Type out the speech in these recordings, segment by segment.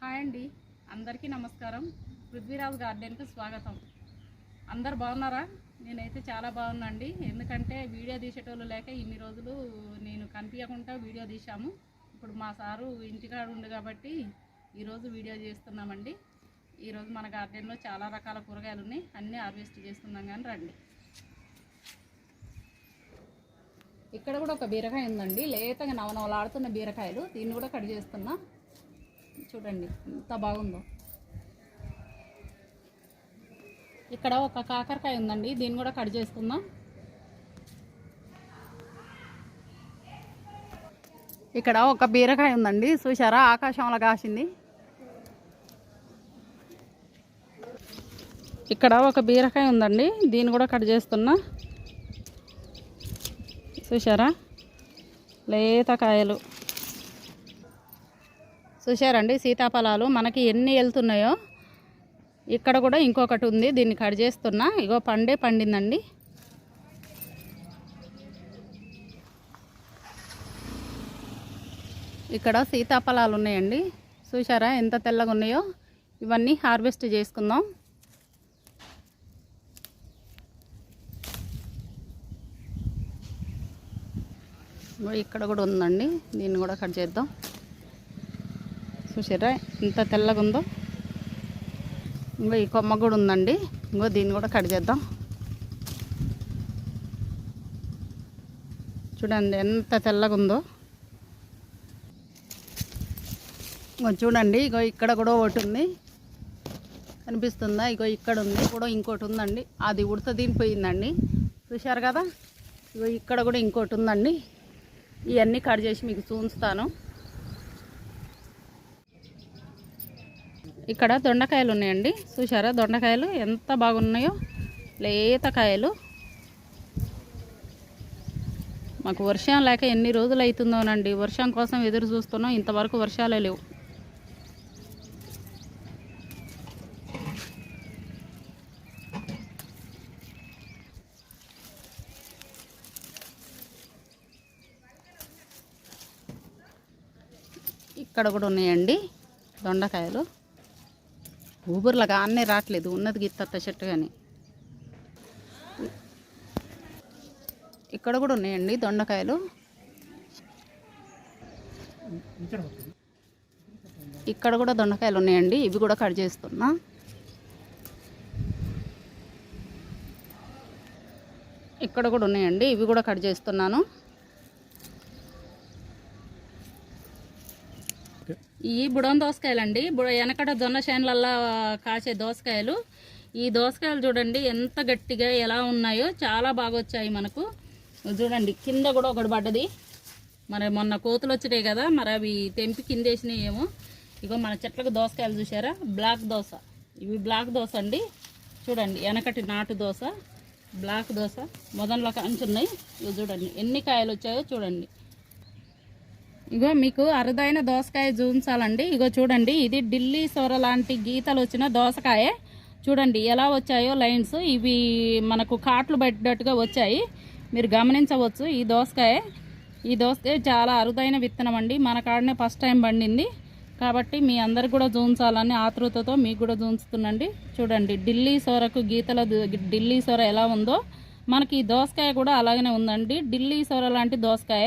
Hi అండి. అందరికీ నమస్కారం. పృథ్వీరాజ్ గార్డెన్కి స్వాగతం. అందరు బాగున్నారా? నేనైతే చాలా బాగున్నా అండి. ఎందుకంటే వీడియో తీసేటోళ్ళు లేక ఇన్ని రోజులు నేను కనిపించకుండా వీడియో తీశాము. ఇప్పుడు మా సారు ఇంటికాడ ఉండు కాబట్టి ఈరోజు వీడియో చేస్తున్నామండి. ఈరోజు మన గార్డెన్లో చాలా రకాల కూరగాయలు ఉన్నాయి. అన్నీ హార్వెస్ట్ చేస్తున్నాం కానీ రండి. ఇక్కడ కూడా ఒక బీరకాయ ఉందండి. లేతగా నవనవలాడుతున్న బీరకాయలు. దీన్ని కూడా కట్ చేస్తున్నా. చూడండి ఎంత బాగుందో. ఇక్కడ ఒక కాకరకాయ ఉందండి దీన్ని కూడా కట్ చేసుకుందాం. ఇక్కడ ఒక బీరకాయ ఉందండి చూసారా ఆకాశంలో కాసింది. ఇక్కడ ఒక బీరకాయ ఉందండి దీన్ని కూడా కట్ చేస్తున్నా. చూసారా లేత కాయలు. చూసారండి సీతాఫలాలు మనకి ఎన్ని వెళ్తున్నాయో. ఇక్కడ కూడా ఇంకొకటి ఉంది దీన్ని కట్ చేస్తున్నా. ఇగో పండే పండిందండి. ఇక్కడ సీతాఫలాలు ఉన్నాయండి. చూసారా ఎంత తెల్లగా ఉన్నాయో. ఇవన్నీ హార్వెస్ట్ చేసుకుందాం. ఇక్కడ కూడా ఉందండి. దీన్ని కూడా కట్ చేద్దాం. చూసారా ఎంత తెల్లగా ఉందో ఇంకో ఈ కొమ్మ కూడా ఉందండి. ఇంకో దీన్ని కూడా కట్ చేద్దాం. చూడండి ఎంత తెల్లగా ఉందో ఇంకో చూడండి ఇగో ఇక్కడ కూడా ఒకటి ఉంది. కనిపిస్తుందా? ఇగో ఇక్కడ ఉంది కూడా ఇంకోటి ఉందండి. అది ఉడత దీనిపోయిందండి చూశారు కదా? ఇగో ఇక్కడ కూడా ఇంకోటి ఉందండి. ఇవన్నీ కట్ చేసి మీకు చూస్తాను ఇక్కడ దొండకాయలు ఉన్నాయండి. చూసారా దొండకాయలు ఎంత బాగున్నాయో? లేత కాయలు. మాకు వర్షం లేక ఎన్ని రోజులు అవుతుందోనండి. వర్షం కోసం ఎదురు చూస్తున్నాం. ఇంతవరకు వర్షాలే లేవు. ఇక్కడ కూడా ఉన్నాయండి దొండకాయలు. ఊబుర్లాగా అన్నీ రావట్లేదు. ఉన్నది గిత్త చెట్టు కానీ. ఇక్కడ కూడా ఉన్నాయండి దొండకాయలు. ఇక్కడ కూడా దొండకాయలు ఉన్నాయండి. ఇవి కూడా కట్ చేస్తున్నా. ఇక్కడ కూడా ఉన్నాయండి. ఇవి కూడా కట్ చేస్తున్నాను. ఈ బుడన్ దోసకాయలు అండి వెనకట జొన్న చేనులల్లా కాసే దోసకాయలు. ఈ దోసకాయలు చూడండి ఎంత గట్టిగా ఎలా ఉన్నాయో చాలా బాగా వచ్చాయి మనకు. చూడండి కింద కూడా ఒకటి పడ్డది. మరి మొన్న కోతులు వచ్చినాయి కదా మరి అవి తెంపి కిందేసినాయి ఏమో ఇగో మన చెట్లకు దోసకాయలు చూసారా బ్లాక్ దోశ ఇవి బ్లాక్ దోశ అండి. చూడండి వెనకటి నాటు దోశ బ్లాక్ దోశ మొదట్లో కంచున్నాయి. ఇవి చూడండి ఎన్ని కాయలు వచ్చాయో చూడండి. ఇగో మీకు అరుదైన దోసకాయ చూపించాలండి ఇగో చూడండి ఇది ఢిల్లీ సొర లాంటి గీతలు వచ్చిన దోసకాయ. చూడండి ఎలా వచ్చాయో లైన్స్. ఇవి మనకు కాట్లు పడ్డట్టుగా వచ్చాయి. మీరు గమనించవచ్చు ఈ దోసకాయ. ఈ దోసకాయ చాలా అరుదైన విత్తనం అండి మన కాడనే ఫస్ట్ టైం పండింది. కాబట్టి మీ అందరు కూడా చూపించాలని ఆతృతతో మీకు కూడా చూపిస్తుందండి చూడండి ఢిల్లీ సొరకు గీతల ఢిల్లీ సొర ఎలా ఉందో. మనకి ఈ దోసకాయ కూడా అలాగనే ఉందండి. ఢిల్లీ సొర లాంటి దోసకాయ.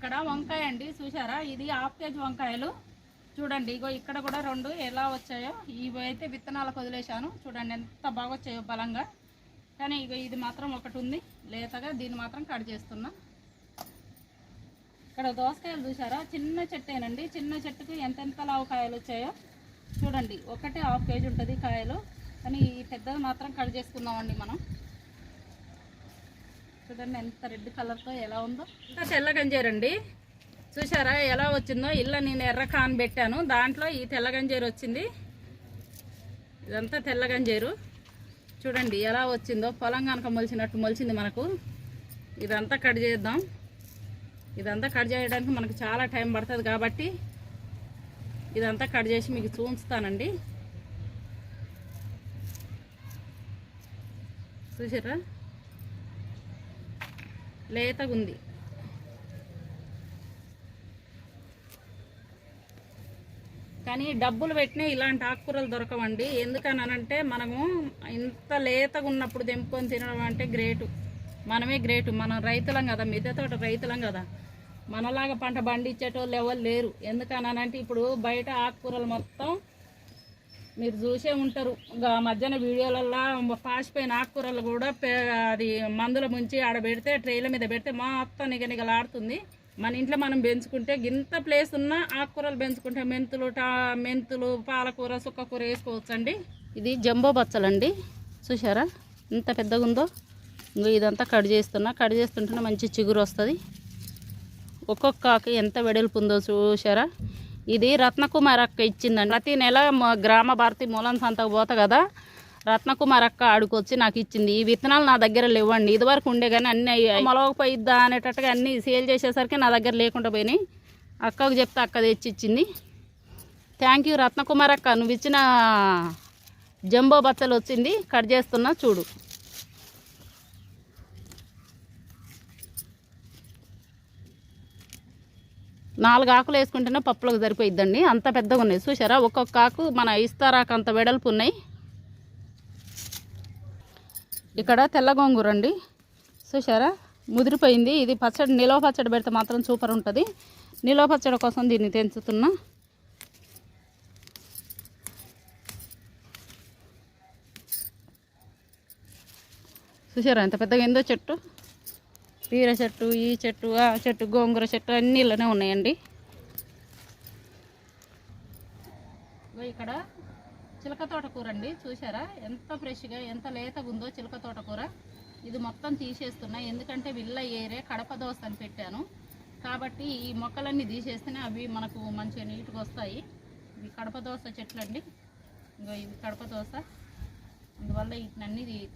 ఇక్కడ వంకాయ అండి చూసారా ఇది హాఫ్ కేజీ వంకాయలు. చూడండి ఇగో ఇక్కడ కూడా రెండు ఎలా వచ్చాయో. ఇవి అయితే విత్తనాలకు వదిలేశాను. చూడండి ఎంత బాగా వచ్చాయో బలంగా. కానీ ఇగో ఇది మాత్రం ఒకటి ఉంది. లేతగా దీన్ని మాత్రం కట్ చేస్తున్నా. ఇక్కడ దోసకాయలు చూసారా చిన్న చెట్టేనండి. చిన్న చెట్టుకు ఎంతెంత లావు కాయలు వచ్చాయో. చూడండి ఒకటే హాఫ్ కేజీ ఉంటుంది కాయలు. కానీ ఈ పెద్దది మాత్రం కట్ చేసుకుందామండి మనం. చూడండి ఎంత రెడ్ కలర్తో ఎలా ఉందో. ఇంకా తెల్లగంజీరండి చూసారా ఎలా వచ్చిందో? ఇల్ల నేను ఎర్ర కాన్ పెట్టాను. దాంట్లో ఈ తెల్లగంజేరు వచ్చింది. ఇదంతా తెల్లగంజేరు చూడండి ఎలా వచ్చిందో. పొలం కనుక మొలిచినట్టు మొలిచింది మనకు. ఇదంతా కట్ చేద్దాం. ఇదంతా కట్ చేయడానికి మనకు చాలా టైం పడుతుంది కాబట్టి ఇదంతా కట్ చేసి మీకు చూపిస్తానండి. చూసారా లేతగా ఉంది కానీ డబ్బులు పెట్టినా ఇలాంటి ఆకుకూరలు దొరకవండి. ఎందుకనంటే మనము ఇంత లేతగా ఉన్నప్పుడు తెంపుకొని తినడం అంటే గ్రేటు. మనమే గ్రేటు. మనం రైతులం కదా మిద్దె తోట రైతులం కదా. మనలాగా పంట పండించేటోళ్ళు ఎవరు లేరు. ఎందుకనంటే ఇప్పుడు బయట ఆకుకూరలు మొత్తం మీరు చూసే ఉంటారు. ఇంకా మధ్యాహ్న వీడియోలల్లో పాసిపోయిన ఆకుకూరలు కూడా అది మందుల ముంచి ఆడ పెడితే ట్రైల మీద పెడితే మొత్తం నిగనిగలాడుతుంది. మన ఇంట్లో మనం పెంచుకుంటే ఇంత ప్లేస్ ఉన్న ఆకుకూరలు పెంచుకుంటే మెంతులు టా మెంతులు పాలకూర సుక్కకూర వేసుకోవచ్చండి. ఇది జంబో బచ్చలండి. చూసారా ఎంత పెద్దగా ఉందో? ఇంకా ఇదంతా కట్ చేస్తున్నా. కట్ చేస్తుంటేనే మంచి చిగురు వస్తుంది. ఒక్కొక్క ఆకు ఎంత వెడల్పు ఉందో చూసారా ఇది రత్నకుమార్ అక్క ఇచ్చిందండి. ప్రతి నెల గ్రామ భారతి మూలం సంతకు పోతా కదా రత్నకుమార్ అక్క ఆడుకొచ్చి నాకు ఇచ్చింది. ఈ విత్తనాలు నా దగ్గర లేవండి. ఇదివరకు ఉండే కానీ అన్నీ మొలవకపోయిద్దా అనేటట్టుగా అన్నీ సేల్ చేసేసరికి నా దగ్గర లేకుండా పోయినాయి. అక్కకు చెప్తే అక్క తెచ్చి ఇచ్చింది థ్యాంక్ యూ రత్నకుమార్ అక్క. నువ్వు ఇచ్చిన జంబో బచ్చలు వచ్చింది. కట్ చేస్తున్నా చూడు. నాలుగు ఆకులు వేసుకుంటేనే పప్పులకు సరిపోయిద్దండి. అంత పెద్దగా ఉన్నాయి. చూసారా ఒక్కొక్క ఆకు మన ఇస్తారాకు అంత వెడల్పు ఉన్నాయి. ఇక్కడ తెల్ల గోంగూర అండి. చూసారా ముదిరిపోయింది. ఇది పచ్చడి నిలవ పచ్చడి పెడితే మాత్రం సూపర్ ఉంటుంది. నిలవ పచ్చడి కోసం దీన్ని తెంచుతున్నా. చూసారా ఎంత పెద్దగా ఏందో చెట్టు. బీర చెట్టు ఈ చెట్టు ఆ చెట్టు గోంగూర చెట్టు అన్నీ ఇలానే ఉన్నాయండి. ఇక్కడ చిలక తోటకూర అండి చూసారా ఎంత ఫ్రెష్గా ఎంత లేతగా ఉందో చిలక తోటకూర. ఇది మొత్తం తీసేస్తున్నా ఎందుకంటే విల్ల ఏరే కడప దోశ అని పెట్టాను. కాబట్టి ఈ మొక్కలన్నీ తీసేస్తేనే అవి మనకు మంచిగా నీట్గా వస్తాయి. ఇవి కడప దోశ చెట్లు అండి ఇంకో ఇవి కడప దోశ అందువల్ల వీటినన్నీ తీ-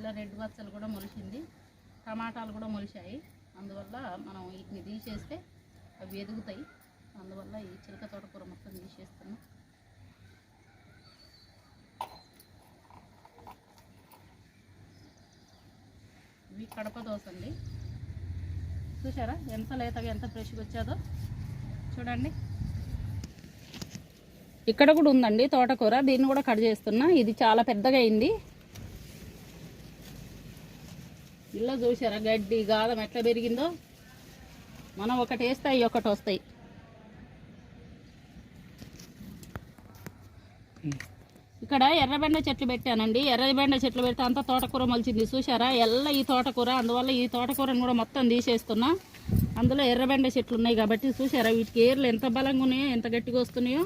ఇలా రెడ్ బచ్చలు కూడా మొలిచింది. టమాటాలు కూడా మొలిచాయి. అందువల్ల మనం వీటిని తీసేస్తే అవి ఎదుగుతాయి. అందువల్ల ఈ చిలక తోటకూర మొత్తం తీసేస్తున్నాం. ఇవి కడప దోశ అండి. చూసారా ఎంత లేతగా ఎంత ఫ్రెష్గా వచ్చాదో. చూడండి. ఇక్కడ కూడా ఉందండి తోటకూర. దీన్ని కూడా కట్ చేస్తున్నా. ఇది చాలా పెద్దగా అయింది. ఇల్లు చూసారా గడ్డి గాదం ఎట్లా పెరిగిందో? మనం ఒకటి వేస్తాయి ఒకటి వస్తాయి. ఇక్కడ ఎర్రబెండ చెట్లు పెట్టానండి. ఎర్రబెండ చెట్లు పెడితే అంతా తోటకూర మొలిచింది. చూసారా ఎల్ల ఈ తోటకూర అందువల్ల ఈ తోటకూరను కూడా మొత్తం తీసేస్తున్నా. అందులో ఎర్రబెండ చెట్లు ఉన్నాయి కాబట్టి చూసారా వీటికి ఏర్లు ఎంత బలంగా ఉన్నాయో ఎంత గట్టిగా వస్తున్నాయో.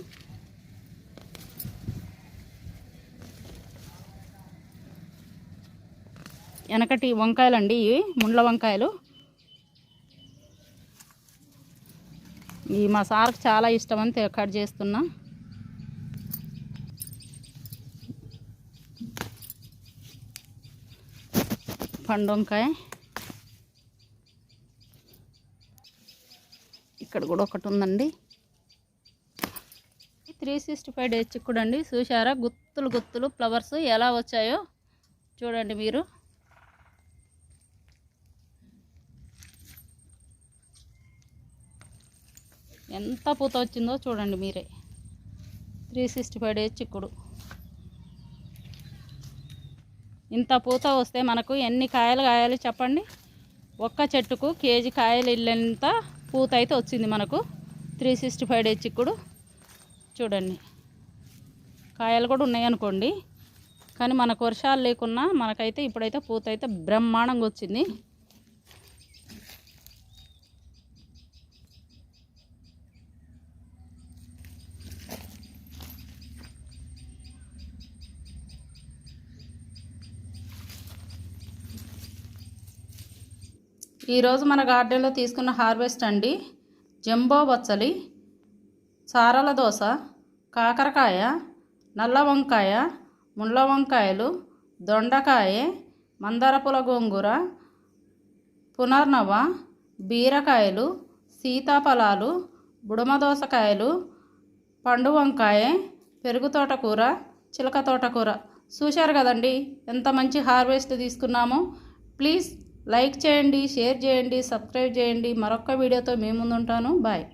వెనకటి వంకాయలు అండి ఇవి ముండ్ల వంకాయలు. ఈ మా సార్కి చాలా ఇష్టం అని కట్ చేస్తున్నా. పండు వంకాయ. ఇక్కడ కూడా ఒకటి ఉందండి. త్రీ సిక్స్టీ ఫైవ్ డేస్ చిక్కుడు అండి చూసారా గుత్తులు గుత్తులు ఫ్లవర్స్ ఎలా వచ్చాయో చూడండి మీరు. ఎంత పూత వచ్చిందో చూడండి మీరే. త్రీ సిక్స్టీ ఫైవ్ డేస్ చిక్కుడు. ఇంత పూత వస్తే మనకు ఎన్ని కాయలు కాయాలి చెప్పండి? ఒక్క చెట్టుకు కేజీ కాయలు ఇల్లంత పూత అయితే వచ్చింది మనకు. త్రీ సిక్స్టీ ఫైవ్ డేస్ చిక్కుడు. చూడండి. కాయలు కూడా ఉన్నాయనుకోండి కానీ మనకు వర్షాలు లేకున్నా మనకైతే ఇప్పుడైతే పూత అయితే బ్రహ్మాండంగా వచ్చింది. ఈరోజు మన గార్డెన్లో తీసుకున్న హార్వెస్ట్ అండి. జంబో బచ్చలి సారల దోశ కాకరకాయ నల్ల వంకాయ ముళ్ళ వంకాయలు దొండకాయ మందారపుల గోంగూర పునర్నవ బీరకాయలు సీతాఫలాలు బుడమ దోసకాయలు పండు వంకాయ పెరుగు తోటకూర చిలక తోటకూర. చూశారు కదండి ఎంత మంచి హార్వెస్ట్ తీసుకున్నామో. ప్లీజ్ లైక్ చేయండి షేర్ చేయండి సబ్స్క్రైబ్ చేయండి. మరొక వీడియోతో మేము ముందుంటాను. బాయ్.